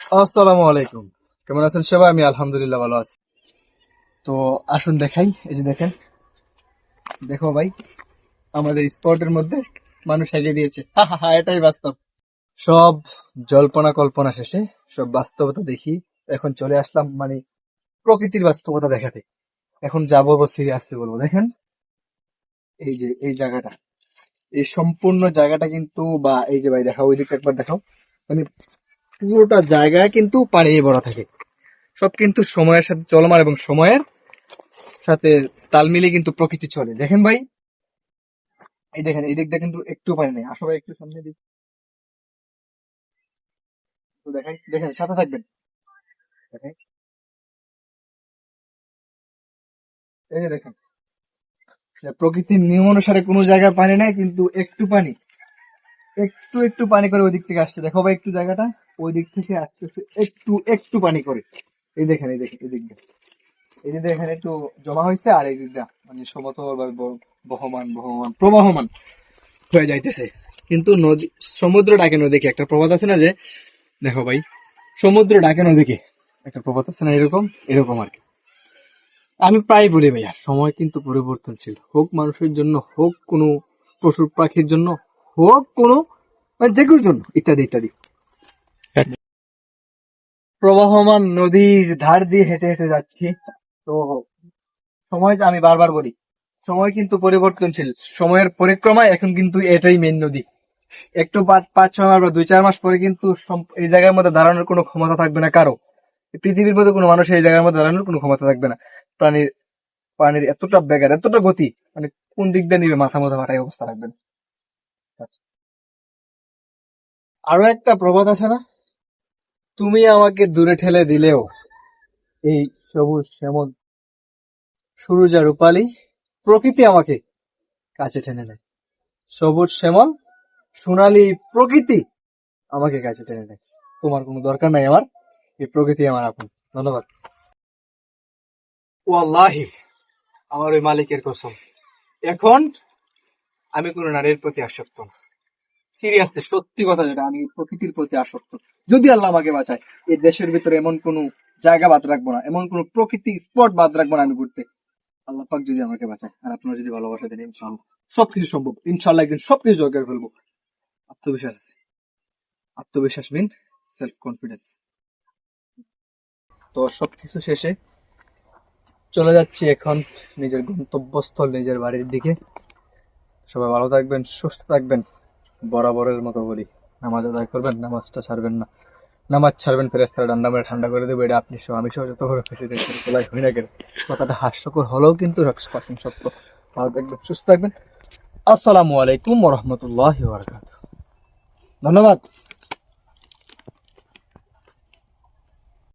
আসসালামু আলাইকুম। কেমন আছেন সবাই? আমি আলহামদুলিল্লাহ ভালো আছি। তো আসুন দেখাই, এই যে দেখেন। দেখো ভাই, আমাদের স্পটের মধ্যে মানুষ সাজিয়ে দিয়েছে। হা এটাই বাস্তব। সব জল্পনা কল্পনা শেষে, সব বাস্তবতা দেখি, এখন চলে আসলাম মানে প্রকৃতির বাস্তবতা দেখাতে। এখন যাব বসে আসতে বলব। দেখেন, এই যে, এই জায়গাটা। এই সম্পূর্ণ জায়গাটা কিন্তু, বা এই যে ভাই, দেখাও, ওই দিকটা একবার দেখাও। মানে পুরোটা জায়গায় কিন্তু পানি ভরা থাকে। সব কিন্তু সময়ের সাথে চলমান এবং সময়ের সাথে তাল মিলিয়ে কিন্তু প্রকৃতি চলে। দেখেন ভাই। এই দেখেন, এই দিকটা কিন্তু একটু পানি নেই। আসলে একটু সামনে দিক। দেখেন দেখেন, সাথে থাকবেন। দেখেন এই যে দেখেন। প্রকৃতির নিয়ম অনুসারে কোনো জায়গায় পানি নাই, কিন্তু একটু পানি। একটু একটু পানি করে ওই দিক থেকে আসছে। দেখো ভাই একটু জায়গাটা। ওই দিক থেকে আসতেছে একটু একটু পানি করে। এই দেখেন এই দেখেন এই দিকটা এই যে এখানে একটু জমা হয়েছে আর এই দিকটা মানে সমতল ব- বহমান বহমান, প্রবাহমান হয়ে যাইতেছে। কিন্তু নদী, সমুদ্র ডাকে নদীকে একটা প্রবাদ আছে না যে, দেখো ভাই, সমুদ্র ডাকে নদীকে একটা প্রবাদ আছে না এরকম? এরকম আর কি। আমি প্রায় বলি ভাইয়া, সময় কিন্তু পরিবর্তনশীল। হোক মানুষের জন্য, হোক কোনো পশু পাখির জন্য হোক কোনো মানে যে কোনো জন্য ইত্যাদি ইত্যাদি। প্রবাহমান নদীর ধার দিয়ে হেঁটে হেঁটে যাচ্ছি। তো সময় আমি বারবার বলি সময় কিন্তু পরিবর্তনশীল। সময়ের পরিক্রমায় এখন কিন্তু এটাই মেন নদী। একটু পাঁচ পাঁচ ছয় মাস বা দুই চার মাস পরে কিন্তু এই জায়গার মধ্যে দাঁড়ানোর কোনো ক্ষমতা থাকবে না কারও। পৃথিবীর মধ্যে কোনো মানুষের এই জায়গার মধ্যে দাঁড়ানোর কোনো ক্ষমতা থাকবে না। প্রাণীর প্রাণীর এতটা বেগার এতটা গতি মানে কোন দিক দিয়ে নিবে মাথা মাথা ফাটাই অবস্থা রাখবে আরও একটা প্রবাদ আছে না? তুমি আমাকে দূরে ঠেলে দিলেও এই সবুজ শ্যামল সুরুজা রূপালী প্রকৃতি আমাকে কাছে টেনে নেয়। সবুজ শ্যামল সোনালি প্রকৃতি আমাকে কাছে টেনে নেয়। তোমার কোনো দরকার নাই আমার, এই প্রকৃতি আমার আপন। ধন্যবাদ। ওয়াল্লাহি, আমার ওই মালিকের কসম। এখন আমি কোনো নারীর প্রতি আসক্ত না। সিরিয়াসলি সত্যি কথা যেটা, আমি প্রকৃতির প্রতি আসক্ত। যদি আল্লাহ আমাকে বাঁচায় এই দেশের ভিতরে এমন কোনো জায়গা বাদ রাখব না, এমন কোনো প্রকৃতি স্পট বাদ রাখব না আমি ঘুরতে। আল্লাহ পাক যদি আমাকে বাঁচায়, আর আপনারা যদি ভালোবাসা দেন ইনশাল্লাহ সবকিছু সম্ভব। ইনশাল্লাহ একদিন সবকিছু জয় করে ফেলব। আত্মবিশ্বাস আছে। আত্মবিশ্বাস মিন সেলফ কনফিডেন্স তো সবকিছু শেষে চলে যাচ্ছি এখন নিজের গন্তব্যস্থল, নিজের বাড়ির দিকে। সবাই ভালো থাকবেন, সুস্থ থাকবেন। বরাবরের মতো বলি। নামাজ আদায় করবেন, নামাজটা ছাড়বেন না। নামাজ ছাড়বেন ফেরেস তারা ডান্ডা মেরে ঠান্ডা করে দেবে। এটা আপনি সহ, আমি সহ যত বড় প্রেসিডেন্ট তোলাই হই না কেন? কথাটা হাস্যকর হলেও কিন্তু পার্সেন্ট সত্য। ভালো থাকবেন, সুস্থ থাকবেন। আসসালামু আলাইকুম রহমতুল্লাহ ধন্যবাদ।